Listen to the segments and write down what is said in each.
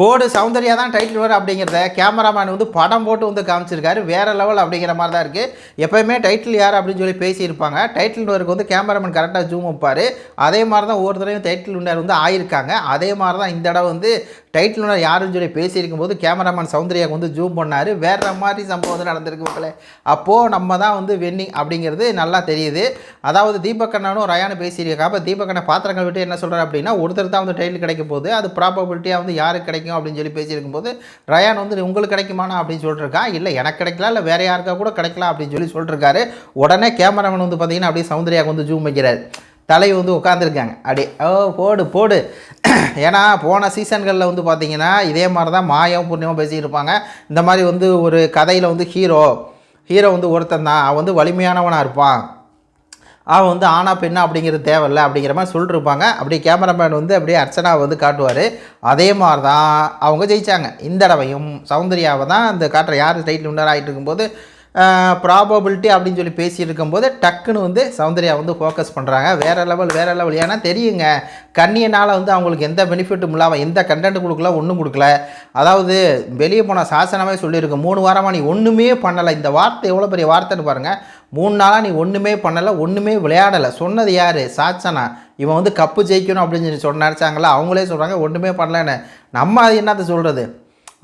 போடு சௌந்தர்யா தான் டைட்டில் வரும் அப்படிங்கிறத கேமராமேன் வந்து படம் போட்டு வந்து காமிச்சிருக்காரு. வேற லெவல் அப்படிங்கிற மாதிரி தான் இருக்குது எப்போயுமே டைட்டில் யார் அப்படின்னு சொல்லி பேசியிருப்பாங்க. டைட்டில் வருக்கு வந்து கேமராமேன் கரெக்டாக ஜூம் வைப்பார். அதே மாதிரி தான் ஒவ்வொரு தடவையும் டைட்டில் வின்னர் வந்து ஆயிருக்காங்க. அதே மாதிரி தான் இந்த தடவை வந்து டைட்டில் யாரும் யாருன்னு சொல்லி பேசியிருக்கும் போது கேமராமேன் சௌந்தர்யாவுக்கு வந்து ஜூம் பண்ணார். வேற மாதிரி சம்பவம் வந்து நடந்திருக்கு மக்களே. அப்போது நம்ம தான் வந்து வென்னிங் அப்படிங்கிறது நல்லா தெரியுது. அதாவது தீபக் அண்ணனும் ரயானு பேசியிருக்காங்க. அப்போ தீபக் அண்ணன் பாத்திரங்கள் விட்டு என்ன சொல்கிறார் அப்படின்னா ஒருத்தர் தான் வந்து டைட்டில் கிடைக்கும் போது அது ப்ராபபிலிட்டியாக வந்து யாருக்கு கிடைக்கும்? அப்படின்னு சொல்லி பேசியிருக்கும் போது ரயான் வந்து உங்களுக்கு கிடைக்குமானா அப்படின்னு சொல்லிட்டுருக்கான் இல்லை எனக்கு கிடைக்கல. இல்லை வேற யாருக்கா கூட கிடைக்கலாம். அப்படின்னு சொல்லி சொல்லிட்டுருக்காரு உடனே கேமராமேன் வந்து பார்த்தீங்கன்னா அப்படியே சௌந்தர்யாவுக்கு வந்து ஜூம் வைக்கிறார். தலை வந்து உட்காந்துருக்காங்க அப்படி ஓ போடு போடு. ஏன்னா போன சீசன்களில் வந்து பார்த்தீங்கன்னா இதே மாதிரி தான் மாயம் புண்ணியமாக பேசியிருப்பாங்க இந்த மாதிரி வந்து ஒரு கதையில் வந்து ஹீரோ ஹீரோ வந்து ஒருத்தன் தான். அவன் வந்து வலிமையானவனாக இருப்பான். அவன் வந்து ஆனா பெண்ணா அப்படிங்கிறது தேவையில்ல அப்படிங்கிற மாதிரி சொல்லிட்டுருப்பாங்க. அப்படியே கேமராமேன் வந்து அப்படியே அர்ச்சனா வந்து காட்டுவார். அதே மாதிரி தான் அவங்க ஜெயித்தாங்க இந்த தடவையும் சௌந்தர்யாவை தான் அந்த காட்டுற யார் டைட்டில் வின்னர் ஆகிட்டு இருக்கும்போது ப்ராபபிலிட்டி அப்படின்னு சொல்லி பேசிகிட்டு இருக்கும்போது டக்குன்னு வந்து சௌந்தர்யா வந்து ஃபோக்கஸ் பண்ணுறாங்க வேறு லெவல் வேறு லெவல் ஏன்னா தெரியுங்க கண்ணியனால் வந்து அவங்களுக்கு எந்த பெனிஃபிட்டும் இல்லாமல் எந்த கண்டென்ட் கொடுக்கல ஒன்றும் கொடுக்கல. அதாவது வெளியே போன சாசனமே சொல்லியிருக்கு மூணு வாரமாக நீ ஒன்றுமே பண்ணலை. இந்த வார்த்தை எவ்வளோ பெரிய வார்த்தைன்னு பாருங்கள் மூணு நாளாக நீ ஒன்றுமே பண்ணலை ஒன்றுமே விளையாடலை. சொன்னது யார்? சாச்சனா இவன் வந்து கப்பு ஜெயிக்கணும் அப்படின்னு சொல்லி சொன்ன நினச்சாங்களா அவங்களே சொல்கிறாங்க ஒன்றுமே பண்ணலன்னு. நம்ம அது என்னத்தை சொல்கிறது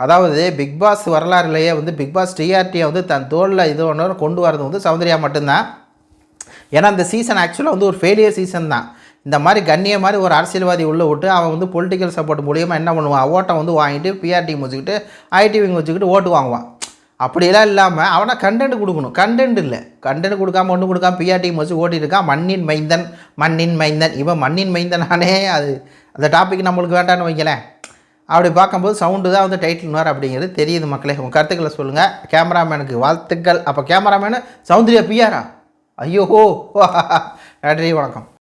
அதாவது பிக் பாஸ் வரலாறுலேயே வந்து பிக் பாஸ் டிஆர்டியை வந்து தன் தோளில் இது ஒன்று கொண்டு வரது வந்து சௌந்தர்யா மட்டும்தான். ஏன்னா இந்த சீசன் ஆக்சுவலாக வந்து ஒரு ஃபெயிலியர் சீசன் தான். இந்த மாதிரி கண்ணிய மாதிரி ஒரு அரசியல்வாதி உள்ளே விட்டு அவன் வந்து பொலிட்டிக்கல் சப்போர்ட் மூலியமாக என்ன பண்ணுவான்? ஓட்டை வந்து வாங்கிட்டு பிஆர்டி வச்சுக்கிட்டு ஐடிவிங் வச்சுக்கிட்டு ஓட்டு வாங்குவான். அப்படியெல்லாம் இல்லாமல் அவனை கண்டென்ட் கொடுக்கணும். கண்டென்ட் இல்லை. கண்டென்ட் கொடுக்காம ஒன்றும் கொடுக்காம பிஆர்டி வச்சு ஓட்டிருக்கான் மண்ணின் மைந்தன் மண்ணின் மைந்தன். இவன் மண்ணின் மைந்தனானே அது. அந்த டாபிக் நம்மளுக்கு வேண்டான்னு வைங்களேன். அப்படி பார்க்கும்போது சவுண்டு தான் வந்து டைட்டில் வர அப்படிங்கிறது தெரியுது மக்களே. உங்கள் கருத்துக்களை சொல்லுங்கள் கேமராமேனுக்கு வாழ்த்துக்கள். அப்போ கேமராமேனு சௌந்தர்யா பிஆரா ஐயோ நன்றி வணக்கம்.